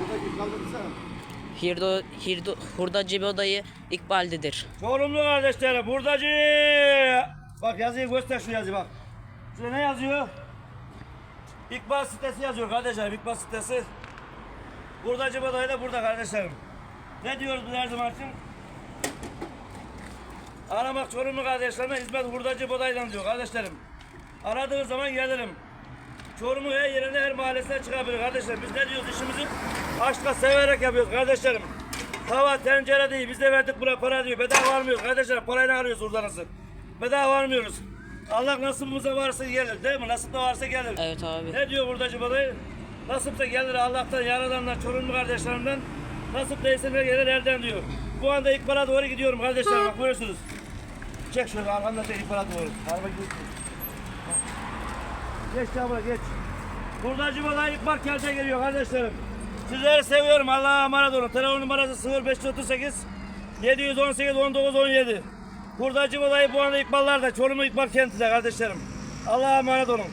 Buradaki kaldırırsana. Hirdo, Hirdo, hurdacı odayı İkbal'dedir. Çorumlu kardeşlerim buradacı. Bak yazıyı göster şu yazıyı bak. Şurada ne yazıyor? İkbal sitesi yazıyor kardeşlerim İkbal sitesi. Buradacı badayı da burada kardeşlerim. Ne diyoruz biz her zaman için? Aramak Çorumlu kardeşlerime hizmet hurdacı badayla diyor kardeşlerim. Aradığınız zaman gelirim. Çorum'un her yerine her mahallesine çıkabilir kardeşlerim. Biz ne diyoruz işimizi? Aşkla severek yapıyoruz kardeşlerim. Tava, tencere değil. Biz de verdik buna para diyor. Bedava almıyoruz kardeşlerim. Parayla arıyoruz urdanızı. Bedava almıyoruz. Allah nasibimize varsa gelir değil mi? Nasip de varsa gelir. Evet abi. Ne diyor buradacı balayı? Nasip de gelir Allah'tan, Yaradan'dan, Çorumlu kardeşlerimden. Nasip değilse ne gelir elden diyor. Bu anda İkbal'a doğru gidiyorum kardeşlerim. Bak görüyorsunuz. Çek şöyle arkamda çek İkbal'a doğru. Araba gidiyor. Geç abla geç. Buradacı balayı İkbal Kelce geliyor kardeşlerim. Sizleri seviyorum. Allah'a emanet olun. Telefon numarası 0538 718 19 17. Buradacı balayı bu anda İkbal'larda. Çorumlu İkbal kentinde kardeşlerim. Allah'a emanet olun.